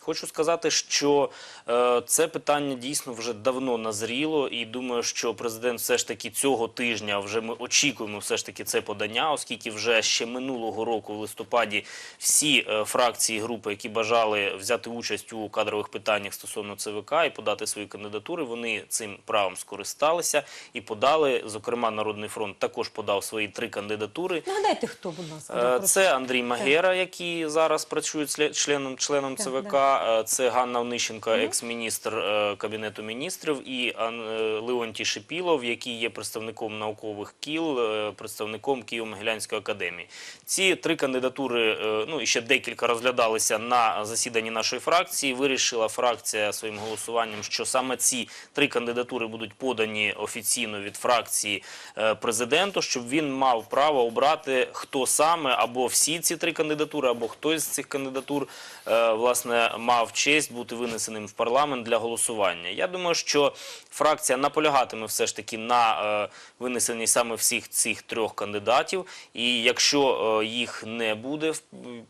Хочу сказати, що е, це питання дійсно вже давно назріло, і думаю, що президент все ж таки цього тижня вже ми очікуємо все ж таки це подання, оскільки вже ще минулого року, в листопаді, всі е, фракції групи, які бажали взяти участь у кадрових питаннях стосовно ЦВК і подати свої кандидатури, вони цим правом скористалися і подали. Зокрема, Народний фронт також подав свої три кандидатури. Нагадайте, хто, будь ласка. Е. Це Андрій Магера, який зараз працює чле- членом, членом Так, ЦВК. Е, Це Ганна Онищенко, екс-міністр е, Кабінету міністрів, і е, Леонтій Шипілов, який є представником наукових кіл, представником Києво-Могилянської академії. Ці три кандидатури, ну і ще декілька розглядалися на засіданні нашої фракції. Вирішила фракція своїм голосуванням, що саме ці три кандидатури будуть подані офіційно від фракції президенту, щоб він мав право обрати хто саме або всі ці три кандидатури, або хтось з цих кандидатур власне мав честь бути винесеним в парламент для голосування. Я думаю, що фракція наполягатиме все ж таки на е, винесенні саме всіх цих трьох кандидатів. І якщо е, їх не буде, в-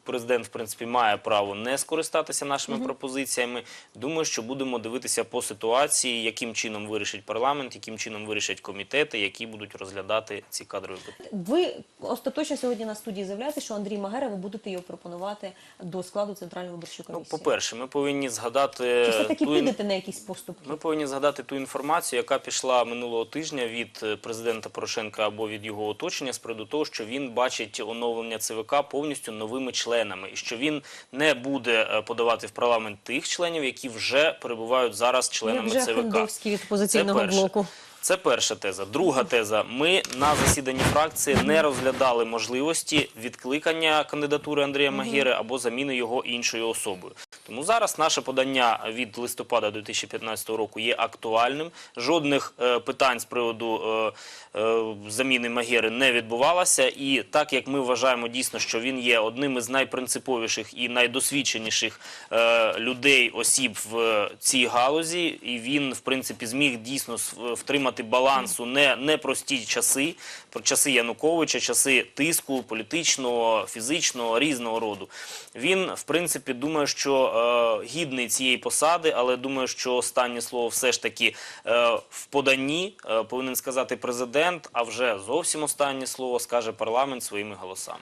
президент в принципі має право не скористатися нашими пропозиціями. Думаю, що будемо дивитися по ситуації, яким чином вирішить парламент, яким чином вирішать комітети, які будуть розглядати ці кадрові питання. Ви остаточно сьогодні на студії заявляєте, що Андрій Магера, ви будете його пропонувати до складу Центральної виборчої Ну, комісії. По-перше, ми повинні згадати Чи все-таки ту підете на якісь поступки? Ми повинні згадати ту інформацію, яка пішла минулого тижня від е, президента Порошенка або від його оточення з приводу того, що він бачить оновлення ЦВК повністю новими членами, і що він не буде е, подавати в парламент тих членів, які вже перебувають зараз Як членами вже ЦВК. Від опозиційного Це перше. блоку. Це перша теза. Друга теза. Ми на засіданні фракції не розглядали можливості відкликання кандидатури Андрія Магєри або заміни його іншою особою. Тому зараз наше подання від листопада 2015 року є актуальним. Жодних е, питань з приводу е, е, заміни Магєри не відбувалося. І так як ми вважаємо дійсно, що він є одним із найпринциповіших і найдосвідченіших е, людей, осіб в цій галузі, і він, в принципі, зміг дійсно втримати баланс у не, непрості часи, про часи Януковича, часи тиску політичного, фізичного, різного роду. Він, в принципі, думає, що е, гідний цієї посади, але думаю, що останнє слово все ж таки е, в поданні е, повинен сказати президент, а вже зовсім останнє слово скаже парламент своїми голосами.